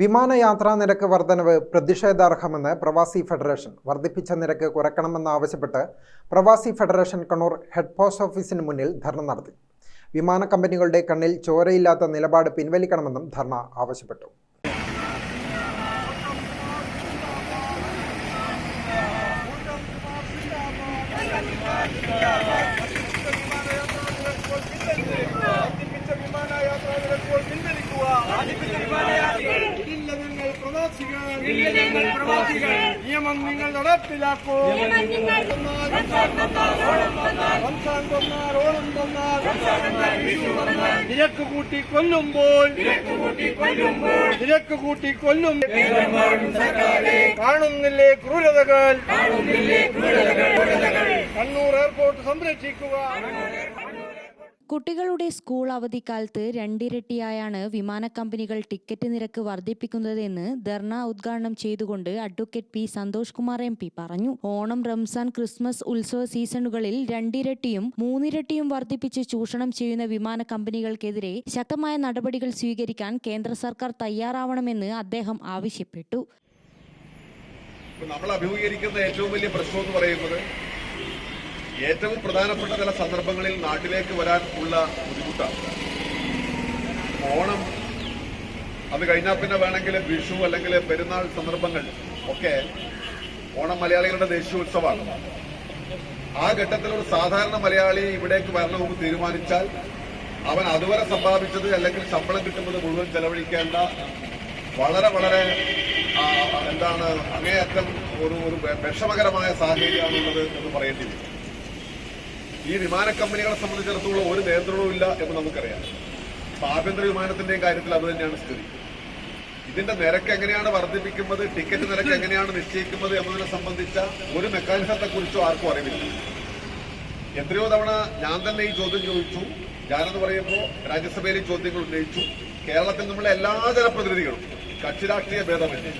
വിമാനയാത്രാ നിരക്ക് വർധനവ് പ്രതിഷേധാർഹമെന്ന് പ്രവാസി ഫെഡറേഷൻ വർദ്ധിപ്പിച്ച നിരക്ക് കുറയ്ക്കണമെന്നാവശ്യപ്പെട്ട് പ്രവാസി ഫെഡറേഷൻ കണ്ണൂർ ഹെഡ് പോസ്റ്റ് ഓഫീസിന് മുന്നിൽ ധർണ നടത്തി. വിമാന കമ്പനികളുടെ കണ്ണിൽ ചോരയില്ലാത്ത നിലപാട് പിൻവലിക്കണമെന്നും ധർണ ആവശ്യപ്പെട്ടു. വർദ്ധിപ്പിച്ച നിയമം നിങ്ങൾ നടപ്പിലാക്കൂ. റംസാൻ കൊന്നാൽ ഓണം കൊന്നാൽ നിരക്ക് കൂട്ടി കൊല്ലുമ്പോൾ നിരക്ക് കൂട്ടി കൊല്ലും. കാണുന്നില്ലേ ക്രൂരതകൾ. കണ്ണൂർ എയർപോർട്ട് സംരക്ഷിക്കുക. കുട്ടികളുടെ സ്കൂൾ അവധിക്കാലത്ത് രണ്ടിരട്ടിയായാണ് വിമാന കമ്പനികൾ ടിക്കറ്റ് നിരക്ക് വർദ്ധിപ്പിക്കുന്നതെന്ന് ധർണ ഉദ്ഘാടനം ചെയ്തുകൊണ്ട് advocate P Santhosh Kumar M P പറഞ്ഞു. ഓണം റംസാൻ ക്രിസ്മസ് ഉത്സവ സീസണുകളിൽ രണ്ടിരട്ടിയും മൂന്നിരട്ടിയും വർദ്ധിപ്പിച്ച് ചൂഷണം ചെയ്യുന്ന വിമാന കമ്പനികൾക്കെതിരെ ശക്തമായ നടപടികൾ സ്വീകരിക്കാൻ കേന്ദ്ര സർക്കാർ തയ്യാറാവണമെന്ന് അദ്ദേഹം ആവശ്യപ്പെട്ടു. നമ്മൾ അഭിമുഖീകരിക്കുന്ന ഏറ്റവും വലിയ പ്രശ്നം എന്ന് പറയുന്നത് ഏറ്റവും പ്രധാനപ്പെട്ട ചില സന്ദർഭങ്ങളിൽ നാട്ടിലേക്ക് വരാൻ ഉള്ള ബുദ്ധിമുട്ടാണ്. ഓണം അത് കഴിഞ്ഞാൽ പിന്നെ വേണമെങ്കിൽ വിഷു അല്ലെങ്കിൽ പെരുന്നാൾ സന്ദർഭങ്ങൾ ഒക്കെ ഓണം മലയാളികളുടെ ദേശീയ ഉത്സവമാണ്. ആ ഘട്ടത്തിൽ ഒരു സാധാരണ മലയാളി ഇവിടേക്ക് വരണമെന്ന് തീരുമാനിച്ചാൽ അവൻ അതുവരെ സമ്പാദിച്ചത് അല്ലെങ്കിൽ ശമ്പളം കിട്ടുന്നത് മുഴുവൻ ചെലവഴിക്കേണ്ട വളരെ വളരെ എന്താണ് അങ്ങേയറ്റം ഒരു ഒരു വിഷമകരമായ സാഹചര്യമാണുള്ളത് എന്ന് പറയേണ്ടി വരും. ഈ വിമാന കമ്പനികളെ സംബന്ധിച്ചിടത്തോളം ഒരു നിയന്ത്രണവും ഇല്ല എന്ന് നമുക്കറിയാം. ആഭ്യന്തര വിമാനത്തിന്റെയും കാര്യത്തിൽ അത് തന്നെയാണ് സ്ഥിതി. ഇതിന്റെ നിരക്ക് എങ്ങനെയാണ് വർദ്ധിപ്പിക്കുന്നത് ടിക്കറ്റ് നിരക്ക് എങ്ങനെയാണ് നിശ്ചയിക്കുന്നത് എന്നതിനെ സംബന്ധിച്ച ഒരു മെക്കാനിസത്തെ കുറിച്ചോ ആർക്കും അറിവില്ല. എത്രയോ തവണ ഞാൻ തന്നെ ഈ ചോദ്യം ചോദിച്ചു. ഞാനെന്ന് പറയുമ്പോൾ രാജ്യസഭയിലെ ചോദ്യങ്ങൾ ഉന്നയിച്ചു. കേരളത്തിൽ നമ്മളെ എല്ലാ ജനപ്രതിനിധികളും കക്ഷി രാഷ്ട്രീയ ഭേദമന്യേ.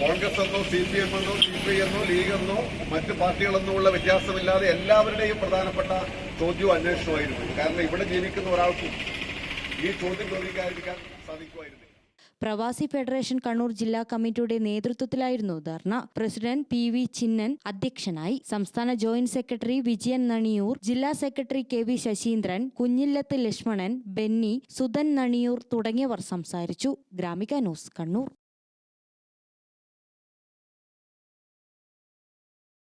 കോൺഗ്രസ് എന്നോ സി പി എം എന്നോ സി പി എന്നോ ലീഗ് എന്നോ മറ്റ് പാർട്ടികളെന്നോ ഉള്ള വ്യത്യാസമില്ലാതെ എല്ലാവരുടെയും പ്രധാനപ്പെട്ട ചോദ്യവും അന്വേഷണമായിരുന്നു. കാരണം ഇവിടെ ജീവിക്കുന്ന ഒരാൾക്കും ഈ ചോദ്യം ചോദിക്കാതിരിക്കാൻ സാധിക്കുമായിരുന്നു പ്രവാസി ഫെഡറേഷൻ കണ്ണൂർ ജില്ലാ കമ്മിറ്റിയുടെ നേതൃത്വത്തിലായിരുന്നു dharna. President P V Chinnan അധ്യക്ഷനായി സംസ്ഥാന ജോയിന്റ് സെക്രട്ടറി വിജയൻ നണിയൂർ ജില്ലാ secretary K V Sasheendran Kunhillath Lakshmanan Benny Sudhan Naniyoor തുടങ്ങിയവർ സംസാരിച്ചു. ഗ്രാമിക ന്യൂസ് കണ്ണൂർ.